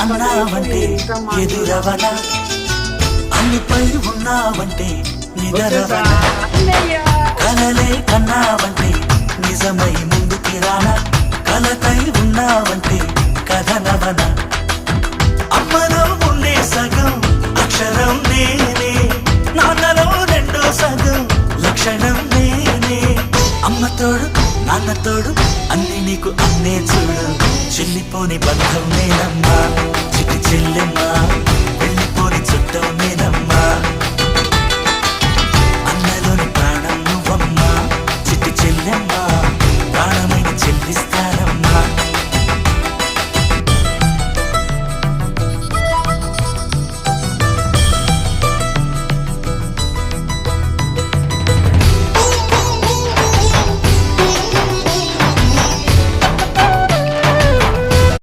అన్నావంటే ఎదురవనా. అన్నిపై ఉన్నావంటే నిదరవనా కలలే కన్నావంటే నిజమై ముందుకి రానా కలకై ఉన్నావంటే కథనవన. అమ్మలో ఉండే సగం అక్షరం నేనే. నాన్నలో రెండో సగం లక్షణం నేనే. అమ్మ తోడు నాన్న తోడు అన్ని నీకు అన్నే చూడు. చెల్లిపోని బంధం నేనమ్మా.